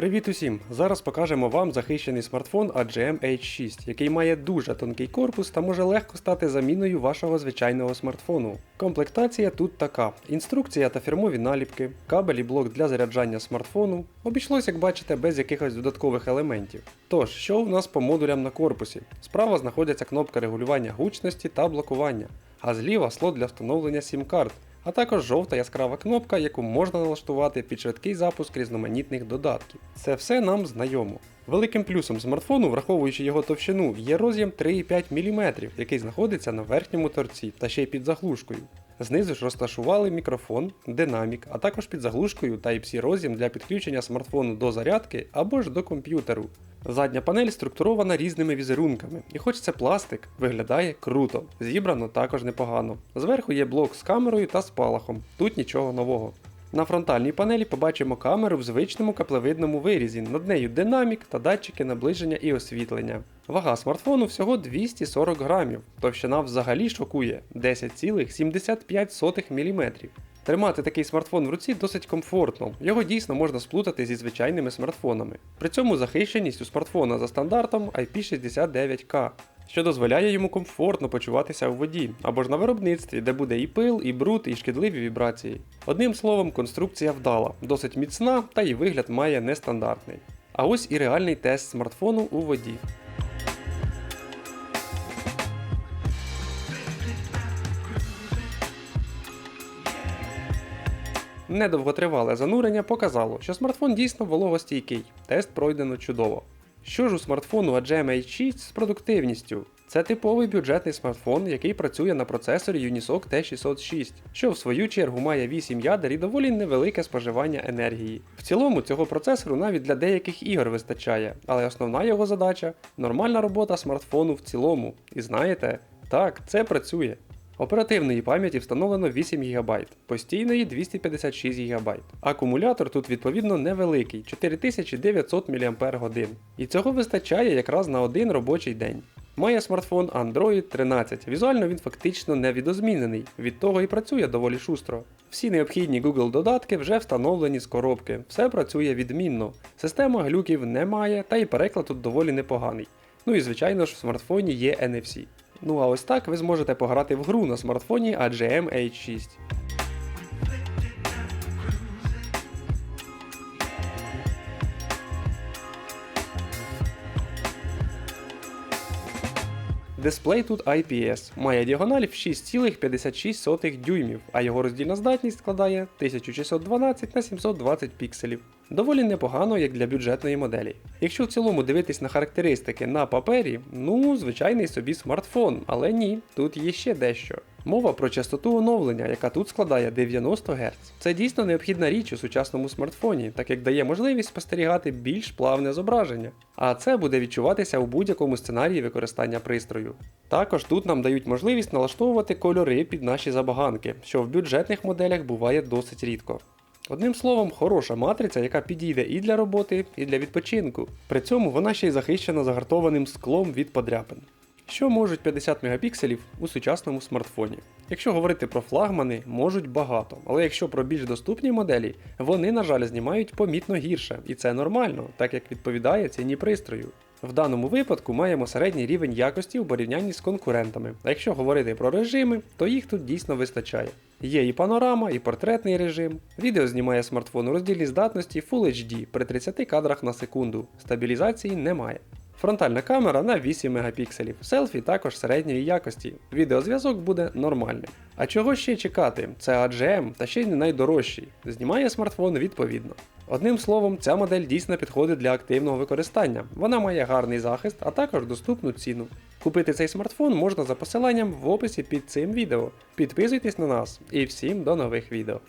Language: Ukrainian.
Привіт усім! Зараз покажемо вам захищений смартфон AGM H6, який має дуже тонкий корпус та може легко стати заміною вашого звичайного смартфону. Комплектація тут така: інструкція та фірмові наліпки, кабель і блок для заряджання смартфону. Обійшлось, як бачите, без якихось додаткових елементів. Тож, що у нас по модулям на корпусі? Справа знаходиться кнопка регулювання гучності та блокування, а зліва слот для встановлення сім-карт а також жовта яскрава кнопка, яку можна налаштувати під швидкий запуск різноманітних додатків. Це все нам знайомо. Великим плюсом смартфону, враховуючи його товщину, є роз'єм 3,5 мм, який знаходиться на верхньому торці та ще й під заглушкою. Знизу ж розташували мікрофон, динамік, а також під заглушкою Type-C роз'єм для підключення смартфону до зарядки або ж до комп'ютеру. Задня панель структурована різними візерунками, і хоч це пластик, виглядає круто. Зібрано також непогано. Зверху є блок з камерою та спалахом, тут нічого нового. На фронтальній панелі побачимо камеру в звичному каплевидному вирізі, над нею динамік та датчики наближення і освітлення. Вага смартфону всього 240 грамів, товщина взагалі шокує 10,75 мм. Тримати такий смартфон в руці досить комфортно, його дійсно можна сплутати зі звичайними смартфонами. При цьому захищеність у смартфона за стандартом IP69K, що дозволяє йому комфортно почуватися у воді, або ж на виробництві, де буде і пил, і бруд, і шкідливі вібрації. Одним словом, конструкція вдала, досить міцна та і вигляд має нестандартний. А ось і реальний тест смартфону у воді. Недовготривале занурення показало, що смартфон дійсно вологостійкий, тест пройдено чудово. Що ж у смартфону AGM H6 з продуктивністю? Це типовий бюджетний смартфон, який працює на процесорі Unisoc T606, що в свою чергу має 8 ядер і доволі невелике споживання енергії. В цілому цього процесору навіть для деяких ігор вистачає, але основна його задача нормальна робота смартфону в цілому. І знаєте, так, це працює. Оперативної пам'яті встановлено 8 ГБ, постійної 256 ГБ. Акумулятор тут відповідно невеликий 4900 мАч. І цього вистачає якраз на один робочий день. Має смартфон Android 13. Візуально він фактично не відозмінений, від того і працює доволі шустро. Всі необхідні Google додатки вже встановлені з коробки, все працює відмінно. Система глюків немає, та і переклад тут доволі непоганий. Ну і звичайно ж в смартфоні є NFC. Ну а ось так ви зможете пограти в гру на смартфоні AGM H6. Дисплей тут IPS, має діагональ в 6,56 дюймів, а його роздільна здатність складає 1612 на 720 пікселів. Доволі непогано, як для бюджетної моделі. Якщо в цілому дивитись на характеристики на папері, ну, звичайний собі смартфон, але ні, тут є ще дещо. Мова про частоту оновлення, яка тут складає 90 Гц. Це дійсно необхідна річ у сучасному смартфоні, так як дає можливість спостерігати більш плавне зображення, а це буде відчуватися у будь-якому сценарії використання пристрою. Також тут нам дають можливість налаштовувати кольори під наші забаганки, що в бюджетних моделях буває досить рідко. Одним словом, хороша матриця, яка підійде і для роботи, і для відпочинку. При цьому вона ще й захищена загартованим склом від подряпин. Що можуть 50 мегапікселів у сучасному смартфоні? Якщо говорити про флагмани, можуть багато, але якщо про більш доступні моделі, вони, на жаль, знімають помітно гірше, і це нормально, так як відповідає ціні пристрою. В даному випадку маємо середній рівень якості у порівнянні з конкурентами, а якщо говорити про режими, то їх тут дійсно вистачає. Є і панорама, і портретний режим. Відео знімає смартфон у роздільній здатності Full HD при 30 кадрах на секунду, стабілізації немає. Фронтальна камера на 8 мегапікселів, селфі також середньої якості. Відеозв'язок буде нормальним. А чого ще чекати? Це AGM та ще й не найдорожчий. Знімає смартфон відповідно. Одним словом, ця модель дійсно підходить для активного використання. Вона має гарний захист, а також доступну ціну. Купити цей смартфон можна за посиланням в описі під цим відео. Підписуйтесь на нас і всім до нових відео.